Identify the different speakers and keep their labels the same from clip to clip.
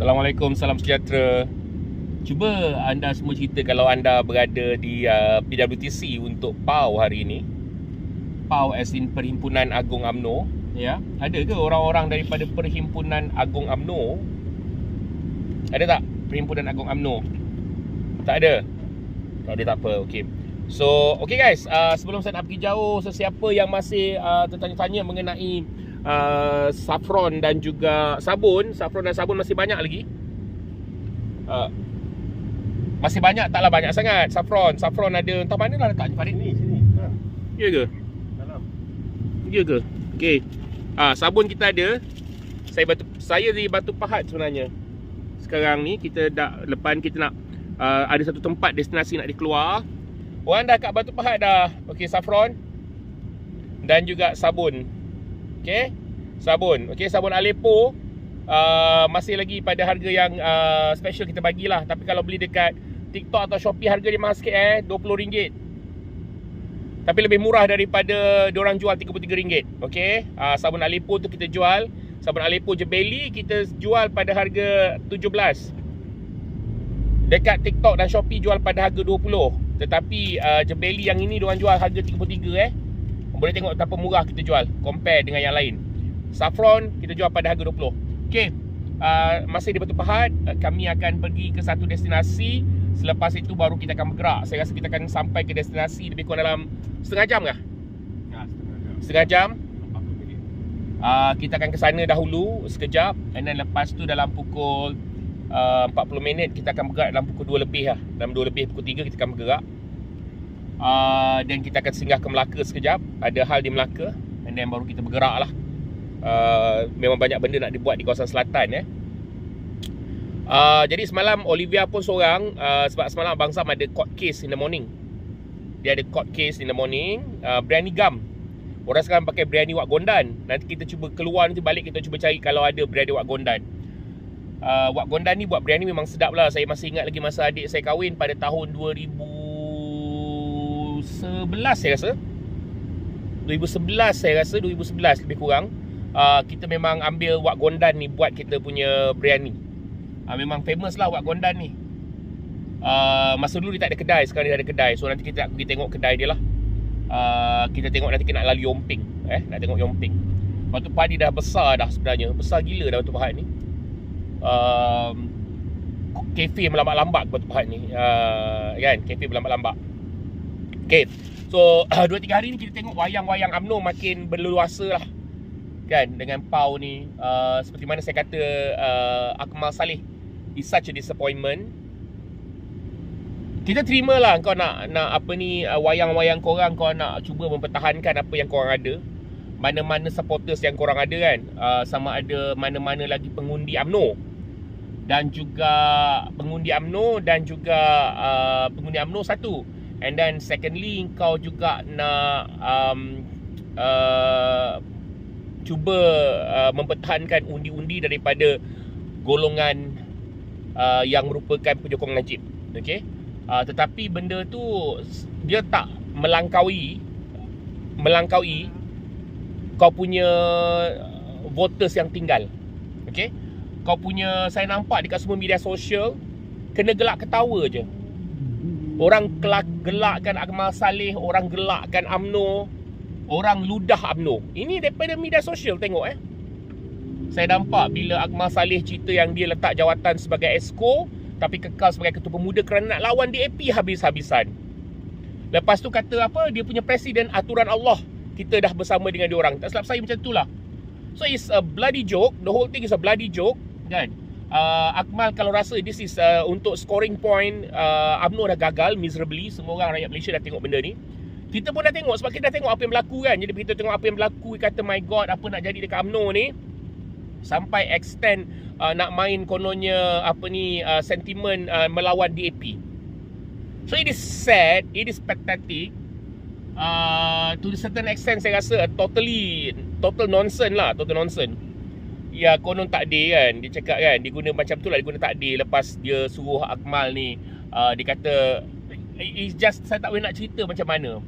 Speaker 1: Assalamualaikum, salam sejahtera. Cuba anda semua cerita kalau anda berada di uh, PWTC untuk PAU hari ini. PAU as in Perhimpunan Agung AMNO, ya. Ada ke orang-orang daripada Perhimpunan Agung AMNO? Ada tak Perhimpunan Agung AMNO? Tak ada. Tak ada tak apa. Okey. So, okay guys, uh, sebelum saya nak pergi jauh, sesiapa yang masih uh, tertanya-tanya mengenai uh, saffron dan juga sabun, saffron dan sabun masih banyak lagi. Uh, masih banyak taklah banyak sangat saffron. Saffron ada entah mana lah letak Farid.
Speaker 2: Sini, sini. Ha,
Speaker 1: Ya ke?
Speaker 2: dalam.
Speaker 1: Ya ke? Okey. Ah, sabun kita ada. Saya batu saya di Batu Pahat sebenarnya. Sekarang ni kita dah lepas kita nak uh, ada satu tempat destinasi nak dikeluar. Orang dah kat Batu Pahat dah. Okey, saffron dan juga sabun. Okey. Sabun. Okey, sabun Aleppo uh, masih lagi pada harga yang uh, special kita bagilah. Tapi kalau beli dekat TikTok atau Shopee harga dia mahal sikit eh, RM20. Tapi lebih murah daripada diorang jual RM33. Okey. Uh, sabun Aleppo tu kita jual. Sabun Aleppo Jebeli kita jual pada harga 17. Dekat TikTok dan Shopee jual pada harga 20. Tetapi uh, Jebeli yang ini diorang jual harga 33 eh. Boleh tengok betapa murah kita jual compare dengan yang lain. Saffron kita jual pada harga 20. Okey. Uh, masih di Batu Pahat, uh, kami akan pergi ke satu destinasi. Selepas itu baru kita akan bergerak. Saya rasa kita akan sampai ke destinasi lebih kurang dalam setengah jam kah?
Speaker 2: Ya, setengah jam.
Speaker 1: Setengah jam.
Speaker 2: 40 minit.
Speaker 1: Uh, kita akan ke sana dahulu sekejap and then lepas tu dalam pukul uh, 40 minit kita akan bergerak dalam pukul 2 lebih lah. Dalam 2 lebih pukul 3 kita akan bergerak. Uh, dan kita akan singgah ke Melaka sekejap. Ada hal di Melaka and then baru kita bergerak lah. Uh, memang banyak benda nak dibuat di kawasan selatan eh. Uh, jadi semalam Olivia pun seorang uh, sebab semalam Abang Sam ada court case in the morning. Dia ada court case in the morning, uh, Briyani Gum. Orang sekarang pakai biryani wak gondan. Nanti kita cuba keluar nanti balik kita cuba cari kalau ada biryani wak gondan. Uh, wak gondan ni buat biryani memang sedap lah. Saya masih ingat lagi masa adik saya kahwin pada tahun 2011 saya rasa. 2011 saya rasa 2011 lebih kurang. Uh, kita memang ambil wak gondan ni buat kita punya biryani. Uh, memang famous lah wak gondan ni. Uh, masa dulu dia tak ada kedai, sekarang dia ada kedai. So nanti kita nak pergi tengok kedai dia lah. Uh, kita tengok nanti kita nak lalu Yomping eh nak tengok Yomping. Batu ni dah besar dah sebenarnya. Besar gila dah Batu Pahat ni. Um, kafe melambat-lambat Batu Pahat ni. Uh, kan, kafe melambat-lambat. Okay. So, 2 3 hari ni kita tengok wayang-wayang UMNO makin berleluasa lah. Kan, dengan PAU ni. Uh, seperti mana saya kata uh, Akmal Saleh is such a disappointment kita terima lah kau nak nak apa ni uh, wayang-wayang korang kau nak cuba mempertahankan apa yang korang ada mana-mana supporters yang korang ada kan uh, sama ada mana-mana lagi pengundi AMNO dan juga pengundi AMNO dan juga uh, pengundi AMNO satu and then secondly kau juga nak um, uh, cuba uh, mempertahankan undi-undi daripada golongan uh, yang merupakan penyokong Najib okey Uh, tetapi benda tu dia tak melangkaui melangkaui kau punya voters yang tinggal. Okey. Kau punya saya nampak dekat semua media sosial kena gelak ketawa je. Orang kelak, gelakkan Akmal Saleh, orang gelakkan AMNO, orang ludah AMNO. Ini daripada media sosial tengok eh. Saya nampak bila Akmal Saleh cerita yang dia letak jawatan sebagai esko tapi kekal sebagai ketua pemuda kerana nak lawan DAP habis-habisan. Lepas tu kata apa? Dia punya presiden aturan Allah. Kita dah bersama dengan dia orang. Tak silap saya macam itulah. So it's a bloody joke. The whole thing is a bloody joke, kan? Uh, Akmal kalau rasa this is uh, untuk scoring point uh, UMNO dah gagal miserably. Semua orang rakyat Malaysia dah tengok benda ni. Kita pun dah tengok sebab kita dah tengok apa yang berlaku kan. Jadi kita tengok apa yang berlaku kata my god apa nak jadi dekat UMNO ni sampai extend uh, nak main kononnya apa ni uh, sentimen uh, melawan DAP. So it is sad, it is pathetic. Uh, to a certain extent saya rasa totally total nonsense lah, total nonsense. Ya konon takdir kan Dia cakap kan Dia guna macam tu lah Dia guna takdir Lepas dia suruh Akmal ni uh, Dia kata It's just Saya tak boleh nak cerita macam mana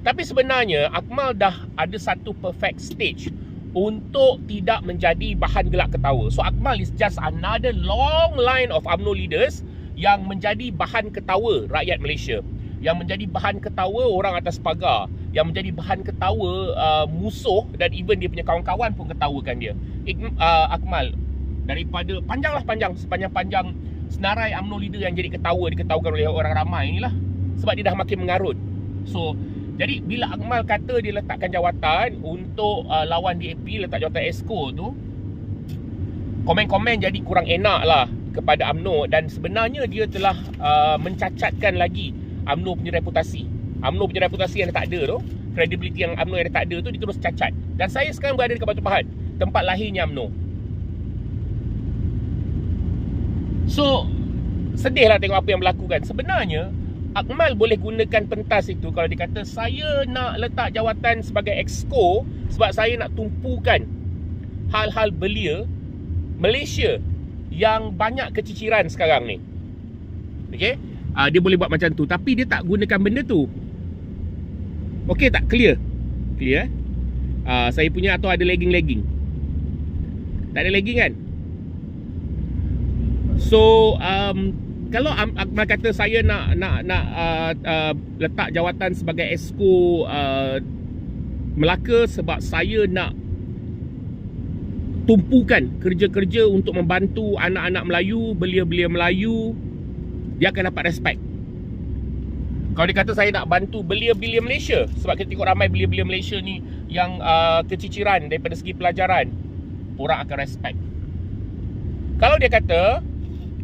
Speaker 1: Tapi sebenarnya Akmal dah ada satu perfect stage untuk tidak menjadi bahan gelak ketawa. So Akmal is just another long line of UMNO leaders yang menjadi bahan ketawa rakyat Malaysia. Yang menjadi bahan ketawa orang atas pagar. Yang menjadi bahan ketawa uh, musuh dan even dia punya kawan-kawan pun ketawakan dia. Ik, uh, Akmal daripada panjanglah panjang sepanjang-panjang senarai UMNO leader yang jadi ketawa diketawakan oleh orang ramai inilah sebab dia dah makin mengarut. So jadi bila Akmal kata dia letakkan jawatan untuk uh, lawan DAP letak jawatan ESCO tu komen-komen jadi kurang enak lah kepada UMNO dan sebenarnya dia telah uh, mencacatkan lagi UMNO punya reputasi. UMNO punya reputasi yang tak ada tu, credibility yang UMNO yang tak ada tu dia terus cacat. Dan saya sekarang berada dekat Batu Pahat, tempat lahirnya UMNO. So sedihlah tengok apa yang berlaku kan. Sebenarnya Akmal boleh gunakan pentas itu kalau dia kata saya nak letak jawatan sebagai exco sebab saya nak tumpukan hal-hal belia Malaysia yang banyak keciciran sekarang ni. Okey? Uh, dia boleh buat macam tu tapi dia tak gunakan benda tu. Okey tak clear? Clear eh? Uh, saya punya atau ada lagging-lagging? Tak ada lagging kan? So um, kalau Akmal kata saya nak nak nak uh, uh, letak jawatan sebagai esko uh, Melaka sebab saya nak tumpukan kerja-kerja untuk membantu anak-anak Melayu, belia-belia Melayu, dia akan dapat respect. Kalau dia kata saya nak bantu belia-belia Malaysia sebab kita tengok ramai belia-belia Malaysia ni yang uh, keciciran daripada segi pelajaran, orang akan respect. Kalau dia kata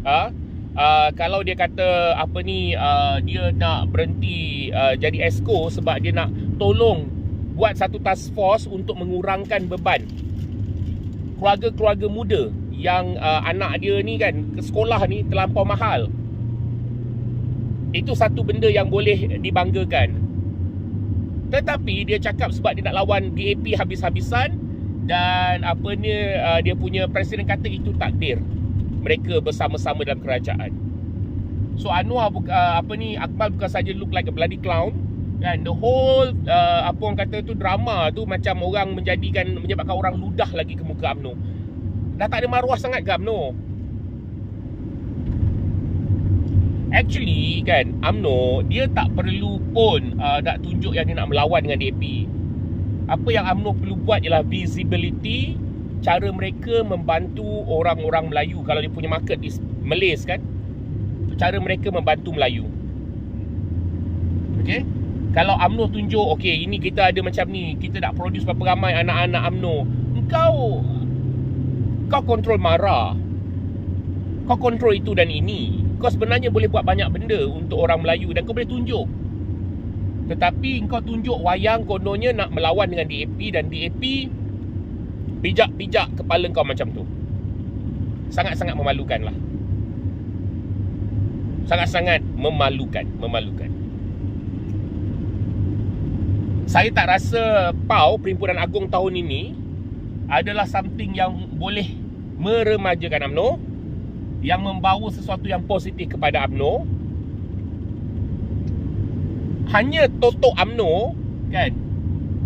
Speaker 1: uh, uh, kalau dia kata apa ni uh, dia nak berhenti uh, jadi esko sebab dia nak tolong buat satu task force untuk mengurangkan beban keluarga-keluarga muda yang uh, anak dia ni kan sekolah ni terlampau mahal itu satu benda yang boleh dibanggakan tetapi dia cakap sebab dia nak lawan DAP habis-habisan dan apa ni uh, dia punya presiden kata itu takdir mereka bersama-sama dalam kerajaan. So Anwar buka, uh, apa ni Akmal bukan saja look like a bloody clown kan the whole uh, apa orang kata tu drama tu macam orang menjadikan menyebabkan orang ludah lagi ke muka UMNO. Dah tak ada maruah sangat ke UMNO? Actually kan UMNO dia tak perlu pun uh, nak tunjuk yang dia nak melawan dengan DAP. Apa yang UMNO perlu buat ialah visibility cara mereka membantu orang-orang Melayu. Kalau dia punya market di Malaysia kan cara mereka membantu Melayu. Okey kalau AMNO tunjuk okey ini kita ada macam ni kita nak produce berapa ramai anak-anak AMNO. Engkau kau kontrol marah kau kontrol itu dan ini kau sebenarnya boleh buat banyak benda untuk orang Melayu dan kau boleh tunjuk. Tetapi kau tunjuk wayang kononnya nak melawan dengan DAP dan DAP pijak-pijak kepala kau macam tu. Sangat-sangat memalukan lah. Sangat-sangat memalukan memalukan. Saya tak rasa PAU Perhimpunan Agung tahun ini adalah something yang boleh meremajakan UMNO yang membawa sesuatu yang positif kepada UMNO. Hanya Toto UMNO kan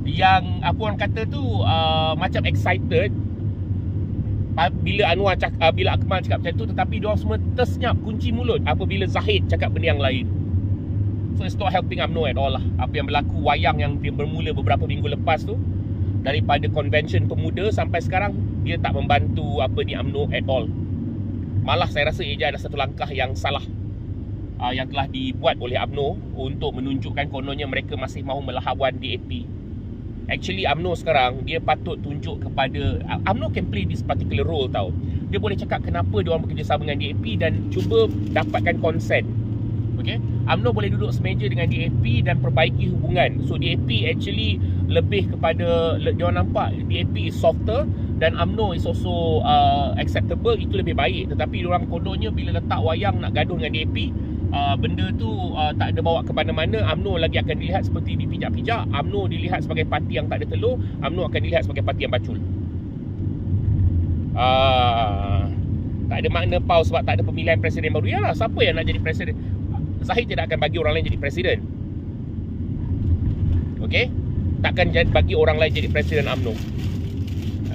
Speaker 1: yang apa orang kata tu uh, macam excited. Bila Anwar cakap uh, bila Akmal cakap macam tu tetapi dia semua tersenyap kunci mulut apabila Zahid cakap benda yang lain. So it's not helping UMNO at all lah. Apa yang berlaku wayang yang dia bermula beberapa minggu lepas tu daripada convention pemuda sampai sekarang dia tak membantu apa ni UMNO at all malah saya rasa ia ada satu langkah yang salah uh, yang telah dibuat oleh UMNO untuk menunjukkan kononnya mereka masih mahu melawan DAP Actually UMNO sekarang Dia patut tunjuk kepada UMNO can play this particular role tau. Dia boleh cakap kenapa dia orang bekerjasama dengan DAP Dan cuba dapatkan consent. Okay? UMNO boleh duduk semeja dengan DAP Dan perbaiki hubungan. So DAP actually Lebih kepada Dia orang nampak DAP is softer Dan UMNO is also uh, Acceptable Itu lebih baik. Tetapi orang kononnya Bila letak wayang Nak gaduh dengan DAP uh, benda tu uh, tak ada bawa ke mana-mana. UMNO lagi akan dilihat seperti dipijak-pijak. UMNO dilihat sebagai parti yang tak ada telur. UMNO akan dilihat sebagai parti yang bacul. Uh, tak ada makna pau sebab tak ada pemilihan presiden baru. Ya siapa yang nak jadi presiden? Zahid tidak akan bagi orang lain jadi presiden. Okey, takkan bagi orang lain jadi presiden UMNO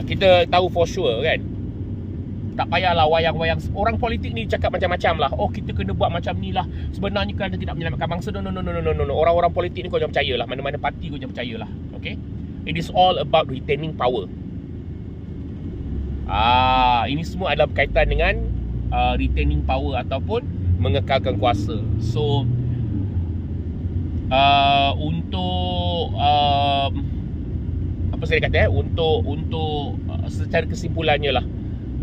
Speaker 1: Kita tahu for sure kan? Tak payahlah wayang-wayang. Orang politik ni cakap macam-macam lah. Oh kita kena buat macam ni lah. Sebenarnya kerana tidak menyelamatkan bangsa. No no no no no no, orang-orang politik ni kau jangan percaya lah. Mana-mana parti kau jangan percaya lah. Okay? It is all about retaining power. Ah ini semua adalah berkaitan dengan uh, retaining power ataupun mengekalkan kuasa. So uh, untuk uh, apa saya kata eh untuk untuk uh, secara kesimpulannya lah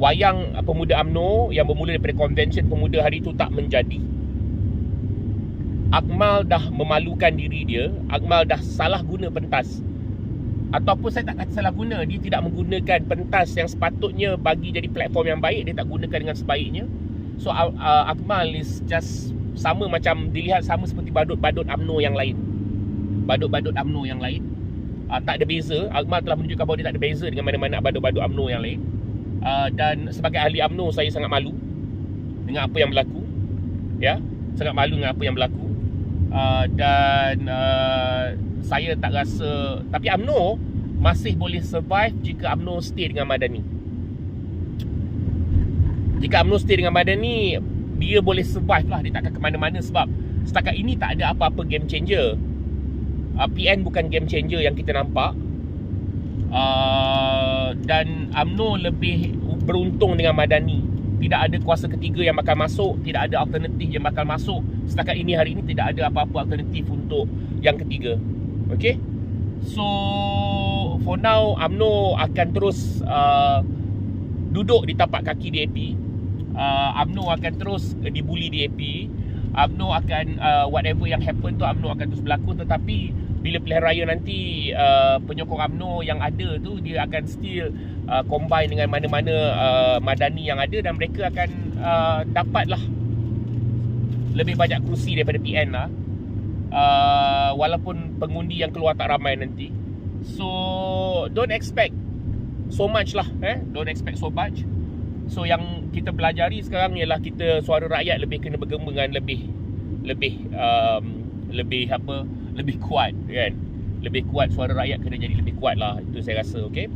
Speaker 1: wayang pemuda AMNO yang bermula daripada convention pemuda hari itu tak menjadi. Akmal dah memalukan diri dia, Akmal dah salah guna pentas. Ataupun saya tak kata salah guna, dia tidak menggunakan pentas yang sepatutnya bagi jadi platform yang baik, dia tak gunakan dengan sebaiknya. So uh, Akmal is just sama macam dilihat sama seperti badut-badut AMNO yang lain. Badut-badut AMNO yang lain. Uh, tak ada beza. Akmal telah menunjukkan bahawa dia tak ada beza dengan mana-mana badut-badut AMNO yang lain. Uh, dan sebagai ahli UMNO saya sangat malu dengan apa yang berlaku. Ya sangat malu dengan apa yang berlaku. Uh, dan uh, saya tak rasa tapi UMNO masih boleh survive jika UMNO stay dengan Madani. Jika UMNO stay dengan Madani dia boleh survive lah. Dia takkan ke mana-mana sebab setakat ini tak ada apa-apa game changer uh, PN bukan game changer yang kita nampak. Uh, dan UMNO lebih beruntung dengan Madani. Tidak ada kuasa ketiga yang bakal masuk tidak ada alternatif yang bakal masuk. Setakat ini hari ini tidak ada apa-apa alternatif untuk yang ketiga. Okay so for now UMNO akan terus uh, duduk di tapak kaki DAP uh, UMNO akan terus dibuli DAP UMNO akan uh, whatever yang happen tu UMNO akan terus berlaku. Tetapi bila pilihan raya nanti uh, penyokong UMNO yang ada tu dia akan still uh, combine dengan mana-mana uh, madani yang ada dan mereka akan uh, dapatlah lebih banyak kerusi daripada PN lah. Uh, walaupun pengundi yang keluar tak ramai nanti. So don't expect so much lah eh? Don't expect so much so yang kita pelajari sekarang ialah kita suara rakyat lebih kena bergema dengan lebih lebih um, lebih apa lebih kuat kan? Lebih kuat suara rakyat kena jadi lebih kuat lah. Itu saya rasa okay?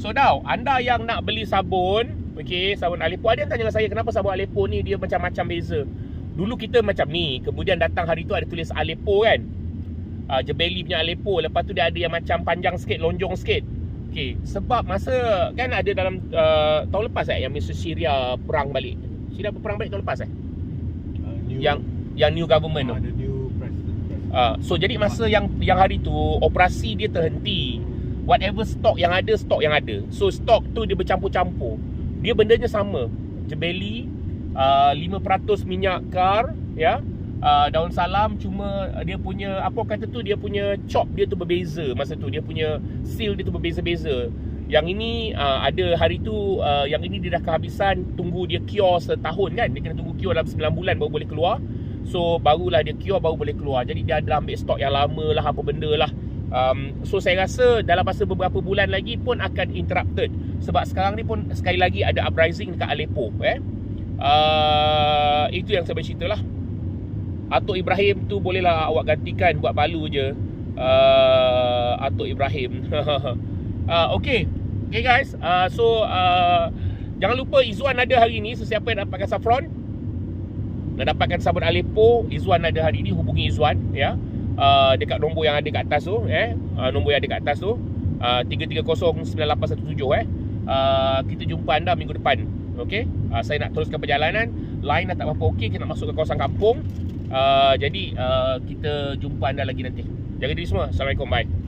Speaker 1: So now anda yang nak beli sabun okay sabun Aleppo. Ada yang tanya saya kenapa sabun Aleppo ni dia macam-macam beza? Dulu kita macam ni kemudian datang hari tu ada tulis Aleppo kan? Uh, Jebeli punya Aleppo. Lepas tu dia ada yang macam panjang sikit lonjong sikit okay sebab masa kan ada dalam uh, tahun lepas eh yang Mr. Syria perang balik Syria perang balik tahun lepas eh
Speaker 2: Uh, new,
Speaker 1: yang yang new government
Speaker 2: uh,
Speaker 1: tu
Speaker 2: the new president. president.
Speaker 1: Uh, so jadi masa yang yang hari tu operasi dia terhenti. Whatever stok yang ada, stok yang ada. So stok tu dia bercampur-campur. Dia bendanya sama. Jebeli uh, 5% minyak kar ya. Uh, daun salam cuma dia punya apa kata tu dia punya chop dia tu berbeza masa tu dia punya seal dia tu berbeza-beza. Yang ini uh, ada hari tu uh, yang ini dia dah kehabisan tunggu dia cure setahun kan. Dia kena tunggu cure dalam 9 bulan baru boleh keluar. So barulah dia cure baru boleh keluar Jadi dia ada ambil stok yang lama lah Apa benda lah um, So saya rasa dalam masa beberapa bulan lagi pun akan interrupted Sebab sekarang ni pun sekali lagi ada uprising dekat Aleppo eh? uh, Itu yang saya bercerita lah Atuk Ibrahim tu bolehlah awak gantikan buat palu je. Uh, Atuk Ibrahim. Uh, Okay Okay guys. Uh, So uh, Jangan lupa Izzuan ada hari ni. Sesiapa yang dapatkan saffron? Nak dapatkan sabun Aleppo Izzuan ada hari ni. Hubungi Izzuan ya. Uh, dekat nombor yang ada kat atas tu eh. Uh, nombor yang ada kat atas tu. Uh, 3309817 eh. Uh, kita jumpa anda minggu depan. Okey? Uh, saya nak teruskan perjalanan. Line dah tak apa okey. Kita nak masuk ke kawasan kampung uh, jadi uh, kita jumpa anda lagi nanti. Jaga diri semua. Assalamualaikum. Bye